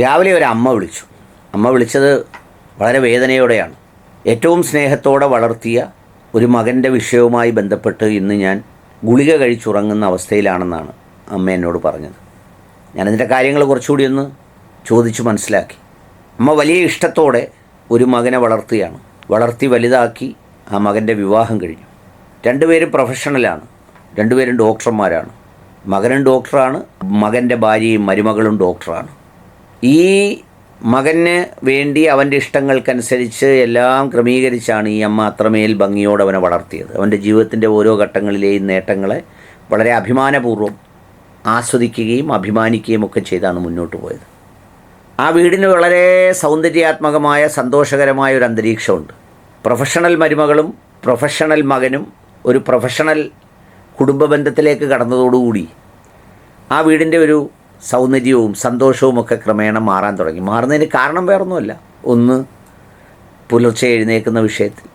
രാവിലെ ഒരു അമ്മ വിളിച്ചു. അമ്മ വിളിച്ചത് വളരെ വേദനയോടെയാണ്. ഏറ്റവും സ്നേഹത്തോടെ വളർത്തിയ ഒരു മകന്റെ വിഷയവുമായി ബന്ധപ്പെട്ട് ഇന്ന് ഞാൻ ഗുളിക കഴിച്ചുറങ്ങുന്ന അവസ്ഥയിലാണെന്നാണ് അമ്മ എന്നോട് പറഞ്ഞത്. ഞാനതിന്റെ കാര്യങ്ങൾ കുറച്ചുകൂടി ഒന്ന് ചോദിച്ചു മനസ്സിലാക്കി. അമ്മ വലിയ ഇഷ്ടത്തോടെ ഒരു മകനെ വളർത്തുകയാണ് വളർത്തി വലുതാക്കി ആ മകന്റെ വിവാഹം കഴിഞ്ഞു. രണ്ടുപേരും പ്രൊഫഷണലാണ്. രണ്ടുപേരും ഡോക്ടർമാരാണ്. മകനും ഡോക്ടറാണ്. മകന്റെ ഭാര്യയും മരുമകളും ഡോക്ടറാണ്. ഈ മകന് വേണ്ടി അവന്റെ ഇഷ്ടങ്ങൾക്കനുസരിച്ച് എല്ലാം ക്രമീകരിച്ചാണ് ഈ അമ്മ അത്രമേൽ ഭംഗിയോടെ അവനെ വളർത്തിയത്. അവന്റെ ജീവിതത്തിന്റെ ഓരോ ഘട്ടങ്ങളിലെയും നേട്ടങ്ങളെ വളരെ അഭിമാനപൂർവം ആസ്വദിക്കുകയും അഭിമാനിക്കുകയും ഒക്കെ ചെയ്താണ് മുന്നോട്ട് പോയത്. ആ വീടിന് വളരെ സൗന്ദര്യാത്മകമായ സന്തോഷകരമായ ഒരു അന്തരീക്ഷമുണ്ട്. പ്രൊഫഷണൽ മരുമകളും പ്രൊഫഷണൽ മകനും ഒരു പ്രൊഫഷണൽ കുടുംബ ബന്ധത്തിലേക്ക് കടന്നതോടുകൂടി ആ വീടിന്റെ ഒരു സൗന്ദര്യവും സന്തോഷവും ഒക്കെ ക്രമേണ മാറാൻ തുടങ്ങി. മാറുന്നതിന് കാരണം വേറൊന്നുമല്ല. ഒന്ന് പുലർച്ചെ എഴുന്നേൽക്കുന്ന വിഷയത്തിൽ.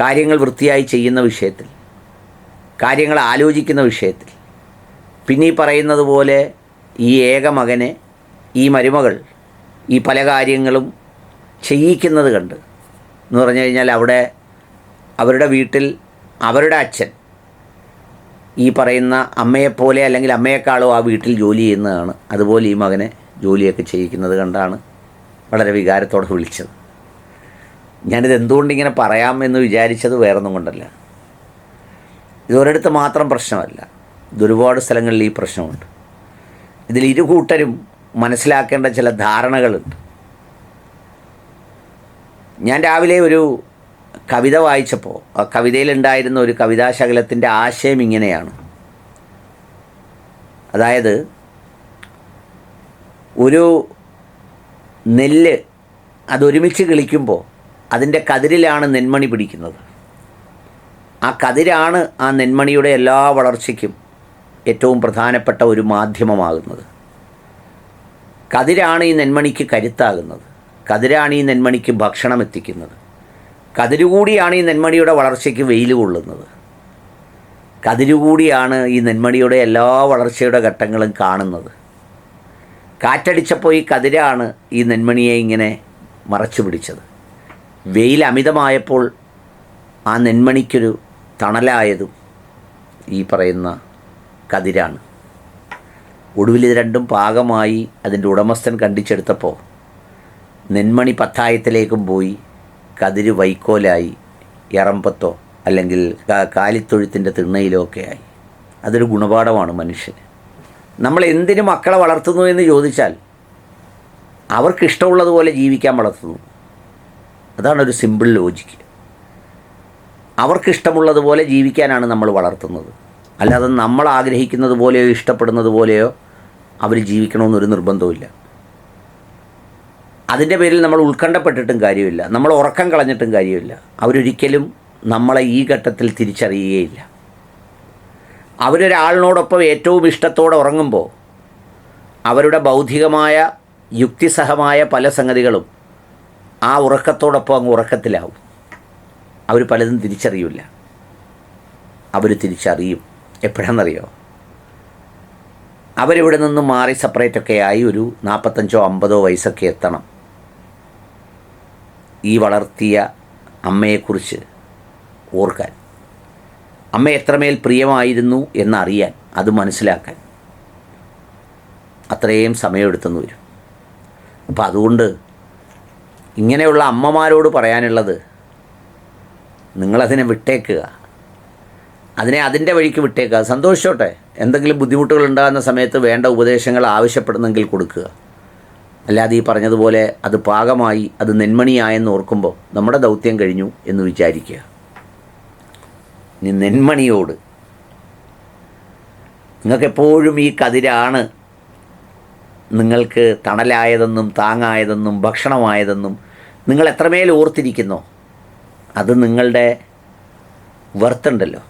കാര്യങ്ങൾ വൃത്തിയായി ചെയ്യുന്ന വിഷയത്തിൽ. കാര്യങ്ങൾ ആലോചിക്കുന്ന വിഷയത്തിൽ. പിന്നെ ഈ പറയുന്നത് പോലെ ഈ ഏക മകനെ ഈ മരുമകൾ ഈ പല കാര്യങ്ങളും ചെയ്യിക്കുന്നത് കണ്ട് എന്ന് പറഞ്ഞു കഴിഞ്ഞാൽ അവിടെ അവരുടെ വീട്ടിൽ അവരുടെ അച്ഛൻ ഈ പറയുന്ന അമ്മയെപ്പോലെ അല്ലെങ്കിൽ അമ്മയെക്കാളോ ആ വീട്ടിൽ ജോലി ചെയ്യുന്നതാണ്. അതുപോലെ ഈ മകനെ ജോലിയൊക്കെ ചെയ്യിക്കുന്നത് കണ്ടാണ് വളരെ വികാരത്തോടെ വിളിച്ചത്. ഞാനിത് എന്തുകൊണ്ടിങ്ങനെ പറയാം എന്ന് വിചാരിച്ചത് വേറൊന്നും കൊണ്ടല്ല. ഇതൊരിടത്ത് മാത്രം പ്രശ്നമല്ല. ഇതൊരുപാട് സ്ഥലങ്ങളിൽ ഈ പ്രശ്നമുണ്ട്. ഇതിൽ ഇരു കൂട്ടരും മനസ്സിലാക്കേണ്ട ചില ധാരണകളുണ്ട്. ഞാൻ രാവിലെ ഒരു കവിത വായിച്ചപ്പോൾ ആ കവിതയിലുണ്ടായിരുന്ന ഒരു കവിതാശകലത്തിന്റെ ആശയം ഇങ്ങനെയാണ്. അതായത് ഒരു നെല്ല് അതൊരുമിച്ച് കിളിക്കുമ്പോൾ അതിന്റെ കതിരിലാണ് നെന്മണി പിടിക്കുന്നത്. ആ കതിരാണ് ആ നെന്മണിയുടെ എല്ലാ വളർച്ചയ്ക്കും ഏറ്റവും പ്രധാനപ്പെട്ട ഒരു മാധ്യമമാകുന്നത്. കതിരാണ് ഈ നെന്മണിക്ക് കരുത്താകുന്നത്. കതിരാണ് ഈ നെന്മണിക്ക് ഭക്ഷണം എത്തിക്കുന്നത് കതിരുകൂടിയാണ് ഈ നെന്മണിയുടെ വളർച്ചയ്ക്ക് വെയിൽ കൊള്ളുന്നത്. കതിരുകൂടിയാണ് ഈ നെന്മണിയുടെ എല്ലാ വളർച്ചയുടെ ഘട്ടങ്ങളും കാണുന്നത്. കാറ്റടിച്ചപ്പോൾ ഈ കതിരാണ് ഈ നെന്മണിയെ ഇങ്ങനെ മറച്ചു പിടിച്ചത്. വെയിൽ അമിതമായപ്പോൾ ആ നെന്മണിക്കൊരു തണലായതും ഈ പറയുന്ന കതിരാണ്. ഒടുവിൽ ഇത് രണ്ടും പാകമായി അതിന്റെ ഉടമസ്ഥൻ കണ്ടിച്ചെടുത്തപ്പോൾ നെന്മണി പത്തായത്തിലേക്കും പോയി കതിര് വൈക്കോലായി എറമ്പത്തോ അല്ലെങ്കിൽ കാലിത്തൊഴുത്തിന്റെ തിണ്ണയിലോ ആയി. അതൊരു ഗുണപാഠമാണ് മനുഷ്യന്. നമ്മൾ എന്തിനു മക്കളെ വളർത്തുന്നു എന്ന് ചോദിച്ചാൽ അവർക്കിഷ്ടമുള്ളതുപോലെ ജീവിക്കാൻ വളർത്തുന്നു. അതാണ് ഒരു സിമ്പിൾ ലോജിക്ക് അവർക്കിഷ്ടമുള്ളതുപോലെ ജീവിക്കാനാണ് നമ്മൾ വളർത്തുന്നത്. അല്ലാതെ നമ്മൾ ആഗ്രഹിക്കുന്നത് പോലെയോ ഇഷ്ടപ്പെടുന്നത് പോലെയോ അവർ ജീവിക്കണമെന്നൊരു നിർബന്ധവുമില്ല. അതിന്റെ പേരിൽ നമ്മൾ ഉത്കണ്ഠപ്പെട്ടിട്ടും കാര്യമില്ല. നമ്മൾ ഉറക്കം കളഞ്ഞിട്ടും കാര്യമില്ല. അവരൊരിക്കലും നമ്മളെ ഈ ഘട്ടത്തിൽ തിരിച്ചറിയുകയില്ല. അവരൊരാളിനോടൊപ്പം ഏറ്റവും ഇഷ്ടത്തോടെ ഉറങ്ങുമ്പോൾ അവരുടെ ബൗദ്ധികമായ യുക്തിസഹമായ പല സംഗതികളും ആ ഉറക്കത്തോടൊപ്പം അങ്ങ് ഉറക്കത്തിലാവും. അവർ പലതും തിരിച്ചറിയില്ല. അവർ തിരിച്ചറിയും. എപ്പോഴാണെന്നറിയോ അവരിവിടെ നിന്ന് മാറി സെപ്പറേറ്റൊക്കെ ആയി ഒരു നാൽപ്പത്തഞ്ചോ അമ്പതോ വയസ്സൊക്കെ എത്തണം. ഈ വളർത്തിയ അമ്മയെക്കുറിച്ച് ഓർക്കാൻ. അമ്മ എത്രമേൽ പ്രിയമായിരുന്നു എന്നറിയാൻ അത് മനസ്സിലാക്കാൻ അത്രയും സമയമെടുത്തെന്ന് വരും. അപ്പം അതുകൊണ്ട് ഇങ്ങനെയുള്ള അമ്മമാരോട് പറയാനുള്ളത് നിങ്ങളതിനെ വിട്ടേക്കുക. അതിനെ അതിന്റെ വഴിക്ക് വിട്ടേക്കുക. സന്തോഷിച്ചോട്ടെ എന്തെങ്കിലും ബുദ്ധിമുട്ടുകൾ ഉണ്ടാകുന്ന സമയത്ത് വേണ്ട ഉപദേശങ്ങൾ ആവശ്യപ്പെടുന്നെങ്കിൽ കൊടുക്കുക. അല്ലാതെ ഈ പറഞ്ഞതുപോലെ അത് പാകമായി അത് നെന്മണിയായെന്ന് ഓർക്കുമ്പോൾ നമ്മുടെ ദൗത്യം കഴിഞ്ഞു എന്ന് വിചാരിക്കുക. ഇനി നെന്മണിയോട് നിങ്ങൾക്കെപ്പോഴും ഈ കതിരാണ് നിങ്ങൾക്ക് തണലായതെന്നും താങ്ങായതെന്നും ഭക്ഷണമായതെന്നും നിങ്ങൾ എത്രമേൽ ഓർത്തിരിക്കുന്നോ അത് നിങ്ങളുടെ വർത്തുണ്ടല്ലോ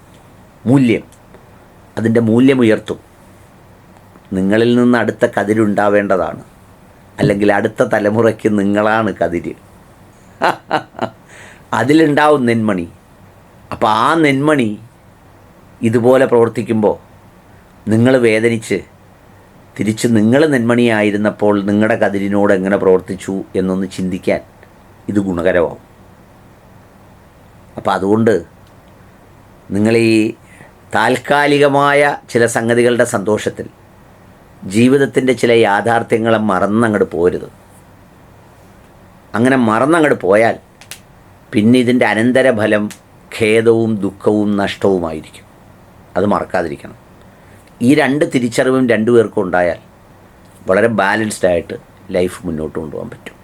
മൂല്യം. അതിന്റെ മൂല്യം ഉയർത്തും. നിങ്ങളിൽ നിന്ന് അടുത്ത കതിരുണ്ടാവേണ്ടതാണ്. അല്ലെങ്കിൽ അടുത്ത തലമുറയ്ക്ക് നിങ്ങളാണ് കതിര്. അതിലുണ്ടാവും നെന്മണി. അപ്പോൾ ആ നെന്മണി ഇതുപോലെ പ്രവർത്തിക്കുമ്പോൾ നിങ്ങൾ വേദനിച്ച് തിരിച്ച് നിങ്ങൾ നെന്മണിയായിരുന്നപ്പോൾ നിങ്ങളുടെ കതിരിനോട് എങ്ങനെ പ്രവർത്തിച്ചു എന്നൊന്ന് ചിന്തിക്കാൻ ഇത് ഗുണകരമാവും. അപ്പോൾ അതുകൊണ്ട് നിങ്ങൾ ഈ താൽക്കാലികമായ ചില സംഗതികളുടെ സന്തോഷത്തിൽ ജീവിതത്തിന്റെ ചില യാഥാർത്ഥ്യങ്ങളെ മറന്നങ്ങോട്ട് പോരുത്. അങ്ങനെ മറന്നങ്ങോട്ട് പോയാൽ പിന്നെ ഇതിന്റെ അനന്തരഫലം ഖേദവും ദുഃഖവും നഷ്ടവുമായിരിക്കും. അത് മറക്കാതിരിക്കണം. ഈ രണ്ട് തിരിച്ചറിവും രണ്ടു പേർക്കും ഉണ്ടായാൽ വളരെ ബാലൻസ്ഡ് ആയിട്ട് ലൈഫ് മുന്നോട്ട് കൊണ്ടുപോകാൻ പറ്റും.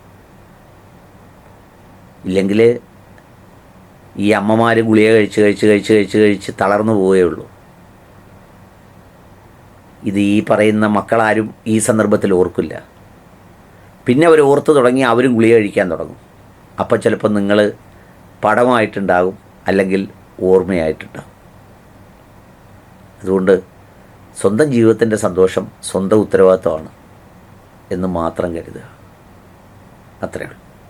ഇല്ലെങ്കിൽ ഈ അമ്മമാർ ഗുളിക കഴിച്ച് കഴിച്ച് കഴിച്ച് കഴിച്ച് കഴിച്ച് തളർന്നു ഉള്ളൂ. ഇത് ഈ പറയുന്ന മക്കളാരും ഈ സന്ദർഭത്തിൽ ഓർക്കില്ല. പിന്നെ അവർ ഓർത്ത് തുടങ്ങി അവരും ഗുളിക കഴിക്കാൻ തുടങ്ങും. അപ്പോൾ ചിലപ്പോൾ നിങ്ങൾ പടമായിട്ടുണ്ടാകും അല്ലെങ്കിൽ ഓർമ്മയായിട്ടുണ്ടാകും. അതുകൊണ്ട് സ്വന്തം ജീവിതത്തിന്റെ സന്തോഷം സ്വന്തം ഉത്തരവാദിത്തമാണ് എന്ന് മാത്രം കരുതുക. അത്രയേ ഉള്ളൂ.